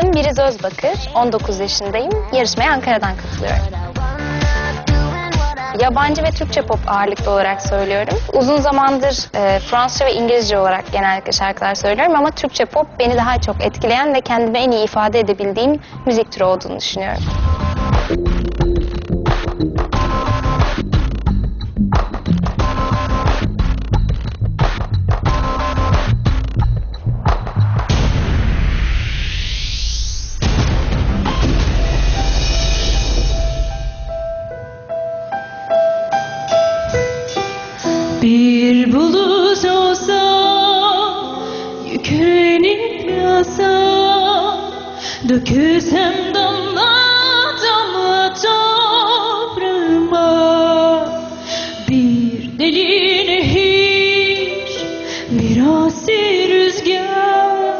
Adım Biriz Özbakır, 19 yaşındayım. Yarışmaya Ankara'dan katılıyorum. Yabancı ve Türkçe pop ağırlıklı olarak söylüyorum. Uzun zamandır e, Fransızca ve İngilizce olarak genellikle şarkılar söylüyorum ama Türkçe pop beni daha çok etkileyen ve kendimi en iyi ifade edebildiğim müzik türü olduğunu düşünüyorum. Yağsa Dökülsem damla damla toprağıma Bir deli nehir bir asi rüzgar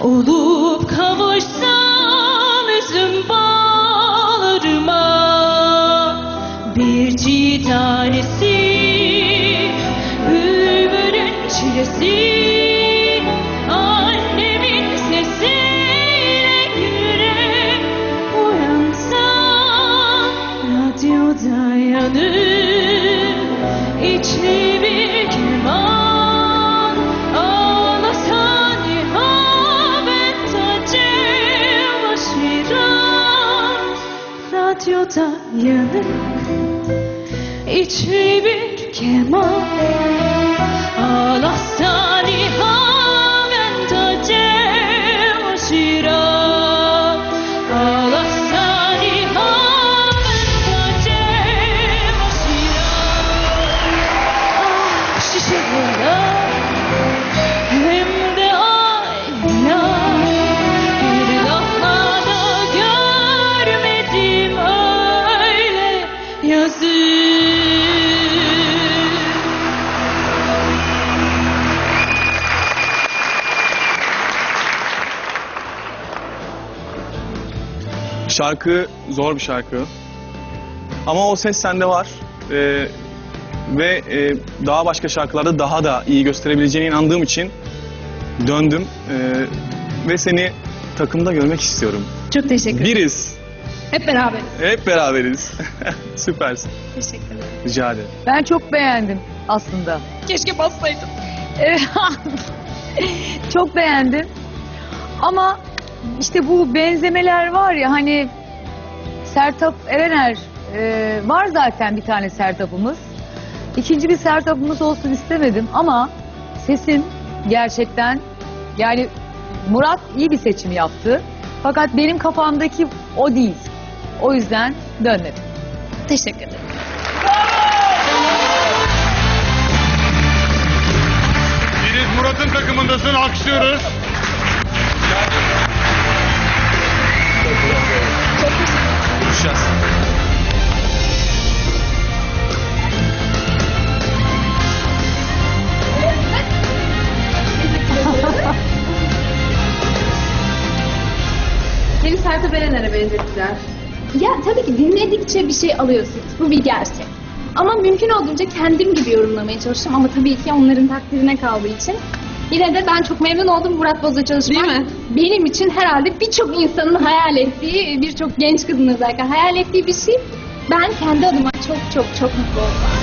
Olup kavuşsam üzüm bağlarıma. Bir çiğ tanesi Bülbülün çilesi yanıp içli bir keman Ağlasa nihamet acem aşirat Radyoda yanıp içli bir keman. Ağlasa Şarkı zor bir şarkı. Ama o ses sende var. Ee, ve e, daha başka şarkılarda daha da iyi gösterebileceğine inandığım için döndüm. Ee, ve seni takımda görmek istiyorum. Çok teşekkür ederim. Biriz. Hep beraber. Hep beraberiz. Süpersin. Teşekkür ederim. Rica ederim. Ben çok beğendim aslında. Keşke bassaydım. Evet. çok beğendim. Ama işte bu benzemeler var ya hani Sertap Erener e, var zaten bir tane Sertap'ımız. İkinci bir Sertap'ımız olsun istemedim ama sesin gerçekten yani Murat iyi bir seçim yaptı. Fakat benim kafamdaki o değil. O yüzden dönmedim. Teşekkür ederim. Biriz Murat'ın takımındasın. Alkışlıyoruz. Sertab Erener'e benzettiler. Ya tabii ki dinledikçe bir şey alıyorsunuz. Bu bir gerçek. Ama mümkün olduğunca kendim gibi yorumlamaya çalıştım ama tabii ki onların takdirine kaldığı için. Yine de ben çok memnun oldum Murat Boz'la çalışmak. Değil mi? Benim için herhalde birçok insanın hayal ettiği, birçok genç kızın özellikle hayal ettiği bir şey. Ben kendi adıma çok çok çok mutlu oldum.